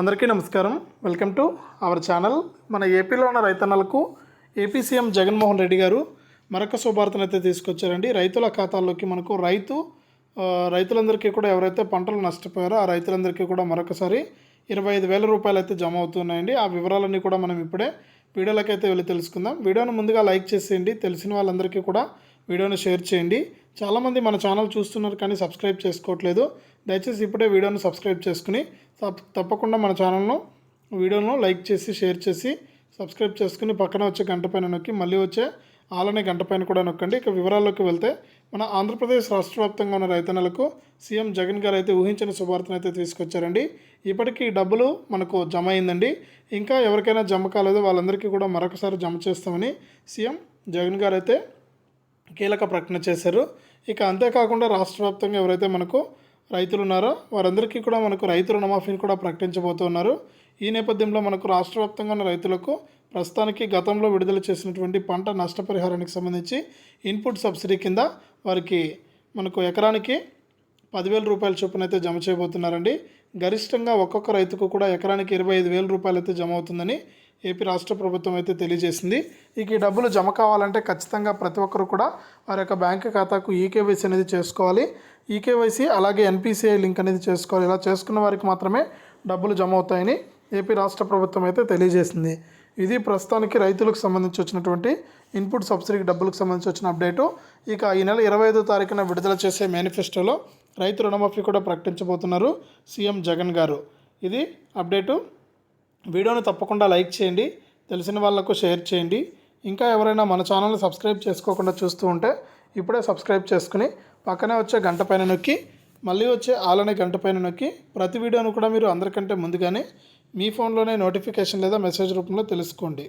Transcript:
అందరికీ నమస్కారం. Welcome to our channel మన ఏపీలో ఉన్న రైతన్నలకు ఏపీ సీఎం జగన్మోహన్ రెడ్డి గారు మరొక శుభార్తను అయితే తీసుకొచ్చారండి. రైతుల ఖాతాల్లోకి మనకు రైతు రైతులందరికీ కూడా ఎవరైతే పంటలు నష్టపోయారో ఆ రైతులందరికీ కూడా మరొకసారి ఇరవై ఐదు వేల రూపాయలు అయితే జమ అవుతున్నాయండి. ఆ వివరాలన్నీ కూడా మనం ఇప్పుడే వీడియోలకైతే వెళ్ళి తెలుసుకుందాం. వీడియోను ముందుగా లైక్ చేసేయండి. తెలిసిన వాళ్ళందరికీ కూడా వీడియోని షేర్ చేయండి. చాలామంది మన ఛానల్ చూస్తున్నారు కానీ సబ్స్క్రైబ్ చేసుకోవట్లేదు. దయచేసి ఇప్పుడే వీడియోను సబ్స్క్రైబ్ చేసుకుని తప్పకుండా మన ఛానల్ను వీడియోను లైక్ చేసి షేర్ చేసి సబ్స్క్రైబ్ చేసుకుని పక్కన వచ్చే గంట పైన నొక్కి మళ్ళీ వచ్చే ఆలనే గంట పైన కూడా నొక్కండి. ఇక వివరాల్లోకి వెళ్తే మన ఆంధ్రప్రదేశ్ రాష్ట్ర వ్యాప్తంగా ఉన్న రైతన్నలకు సీఎం జగన్ గారు అయితే ఊహించిన శుభార్తను అయితే తీసుకొచ్చారండి. ఇప్పటికీ డబ్బులు మనకు జమ అయిందండి. ఇంకా ఎవరికైనా జమ కాలేదో వాళ్ళందరికీ కూడా మరొకసారి జమ చేస్తామని సీఎం జగన్ గారు అయితే కీలక ప్రకటన చేశారు. ఇక అంతేకాకుండా రాష్ట్ర వ్యాప్తంగా ఎవరైతే మనకు రైతులు ఉన్నారో వారందరికీ కూడా మనకు రైతు రుణమాఫీని కూడా ప్రకటించబోతున్నారు. ఈ నేపథ్యంలో మనకు రాష్ట్ర వ్యాప్తంగా ఉన్న రైతులకు ప్రస్తుతానికి గతంలో విడుదల చేసినటువంటి పంట నష్టపరిహారానికి సంబంధించి ఇన్పుట్ సబ్సిడీ కింద వారికి మనకు ఎకరానికి పదివేల రూపాయల చొప్పున అయితే జమ చేయబోతున్నారండి. గరిష్టంగా ఒక్కొక్క రైతుకు కూడా ఎకరానికి ఇరవై ఐదు వేల రూపాయలు అయితే జమ అవుతుందని ఏపీ రాష్ట్ర ప్రభుత్వం అయితే తెలియజేసింది. ఇక ఈ డబ్బులు జమ కావాలంటే ఖచ్చితంగా ప్రతి ఒక్కరు కూడా వారి యొక్క బ్యాంక్ ఖాతాకు ఈకేవైసీ అనేది చేసుకోవాలి. ఈకేవైసీ అలాగే ఎన్పిసిఐ లింక్ అనేది చేసుకోవాలి. ఇలా చేసుకున్న వారికి మాత్రమే డబ్బులు జమ అవుతాయని ఏపీ రాష్ట్ర ప్రభుత్వం అయితే తెలియజేసింది. ఇది ప్రస్తుతానికి రైతులకు సంబంధించి వచ్చినటువంటి ఇన్పుట్ సబ్సిడీకి డబ్బులకు సంబంధించి వచ్చిన అప్డేటు. ఇక ఈ నెల ఇరవై ఐదో తారీఖున విడుదల చేసే మేనిఫెస్టోలో రైతు రుణమాఫీ కూడా ప్రకటించబోతున్నారు సీఎం జగన్ గారు. ఇది అప్డేటు. వీడియోను తప్పకుండా లైక్ చేయండి తెలిసిన వాళ్ళకు షేర్ చేయండి. ఇంకా ఎవరైనా మన ఛానల్ని సబ్స్క్రైబ్ చేసుకోకుండా చూస్తూ ఉంటే ఇప్పుడే సబ్స్క్రైబ్ చేసుకుని పక్కనే వచ్చే గంట పైన నొక్కి మళ్ళీ వచ్చే ఆలనే గంట పైన నొక్కి ప్రతి వీడియోను కూడా మీరు అందరికంటే ముందుగానే మీ ఫోన్లోనే నోటిఫికేషన్ లేదా మెసేజ్ రూపంలో తెలుసుకోండి.